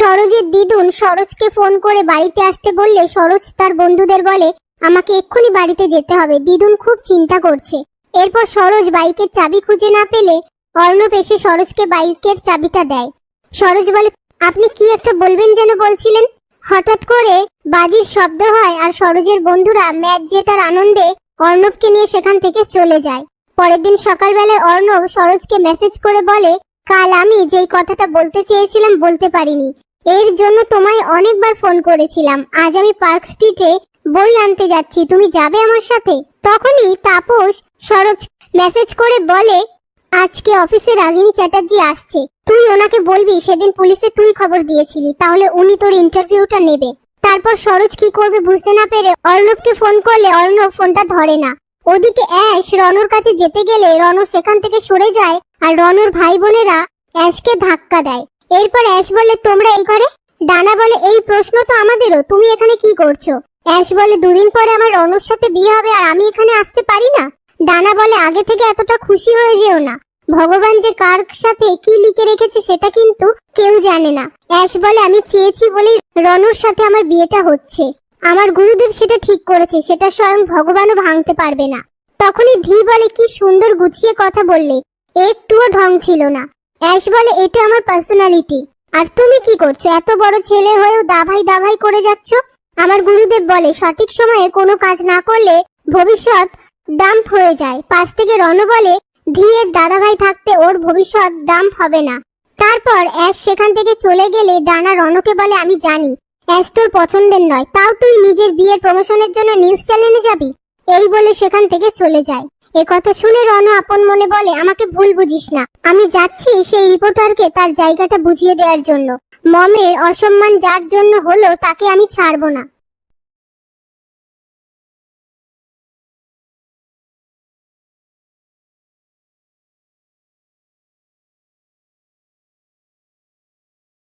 সরোজের দিদুন সরোজকে ফোন করে বাড়িতে আসতে বললে সরোজ তার বন্ধুদের বলে, আমাকে এক্ষুনি বাড়িতে যেতে হবে। দিদুন খুব চিন্তা করছে। এরপর সরোজ বাইকের চাবি খুঁজে না পেলে অর্ণব এসে সরোজকে বাইকের চাবিটা দেয়। সরোজ বলে, আপনি কি একটা বলবেন যেন বলছিলেন? হঠাৎ করে বাজির শব্দ হয় আর সরোজের বন্ধুরা ম্যাচ জেতার আনন্দে অর্ণবকে নিয়ে সেখান থেকে চলে যায়। পরের দিন সকালবেলায় অর্ণব সরোজকে মেসেজ করে বলে, কাল আমি যেই কথাটা বলতে চেয়েছিলাম বলতে পারিনি। এর জন্য তোমায় অনেকবার ফোন করেছিলাম। আজ আমি পার্ক স্ট্রিটে বই আনতে যাচ্ছি। তুমি যাবে আমার সাথে? তখনই তাপস সরোজ মেসেজ করে বলে, আজকে অফিসে রাগিনী চ্যাটার্জি আসছে। তুই ওনাকে বলবি, সেদিন পুলিশে তুই খবর দিয়েছিলি, তাহলে উনি তোর ইন্টারভিউটা নেবে। তারপর সরোজ কি করবে বুঝতে না পেরে অর্ণবকে ফোন করলে অর্ণব ফোনটা ধরে না। ওদিকে অ্যাশ রনুর কাছে যেতে গেলে রনু সেখান থেকে সরে যায় আর রনুর ভাই বোনেরা অ্যাশকে ধাক্কা দেয়। এরপর অ্যাশ বলে, তোমরা এই ঘরে? ডানা বলে, এই প্রশ্ন তো আমাদেরও, তুমি এখানে কি করছ? অ্যাশ বলে, দুদিন পরে আমার রনুর সাথে বিয়ে হবে আর আমি এখানে আসতে পারি না? ডানা বলে, আগে থেকে এতটা খুশি হয়ে যেও না। ভগবান যে কার সাথে কি লিখে রেখেছে সেটা কিন্তু কেউ জানে না। অ্যাশ বলে, আমি চেয়েছি বলেই রনুর সাথে আমার বিয়েটা হচ্ছে। আমার গুরুদেব সেটা ঠিক করেছে, সেটা স্বয়ং ভগবানও ভাঙতে পারবে না। তখনই ধি বলে, কি সুন্দর গুছিয়ে কথা বললে। একটুও ঢং ছিল না। অ্যাশ বলে, এটা আমার পার্সোনালিটি আর তুমি কি করছ? এত বড় ছেলে হয়েও দাভাই দাভাই করে যাচ্ছ? আমার গুরুদেব বলে, সঠিক সময়ে কোনো কাজ না করলে ভবিষ্যৎ ডাম্প হয়ে যায়। পাশ থেকে রণ বলে ধীয়ের দাদাভাই থাকতে ওর ভবিষ্যৎ ডাম্প হবে না। তারপর অ্যাশ সেখান থেকে চলে গেলে ডানা রণকে বলে, আমি জানি, অ্যাশ তোর পছন্দের নয়। তাও তুই নিজের বিয়ের প্রমোশনের জন্য নিউজ চ্যানেলে যাবি? এই বলে সেখান থেকে চলে যায়। এ কথা শুনে রণ আপন মনে বলে, আমাকে ভুল বুঝিস না। আমি যাচ্ছি সেই রিপোর্টারকে তার জায়গাটা বুঝিয়ে দেওয়ার জন্য। মমের অসম্মান যার জন্য হলো তাকে আমি ছাড়বো না।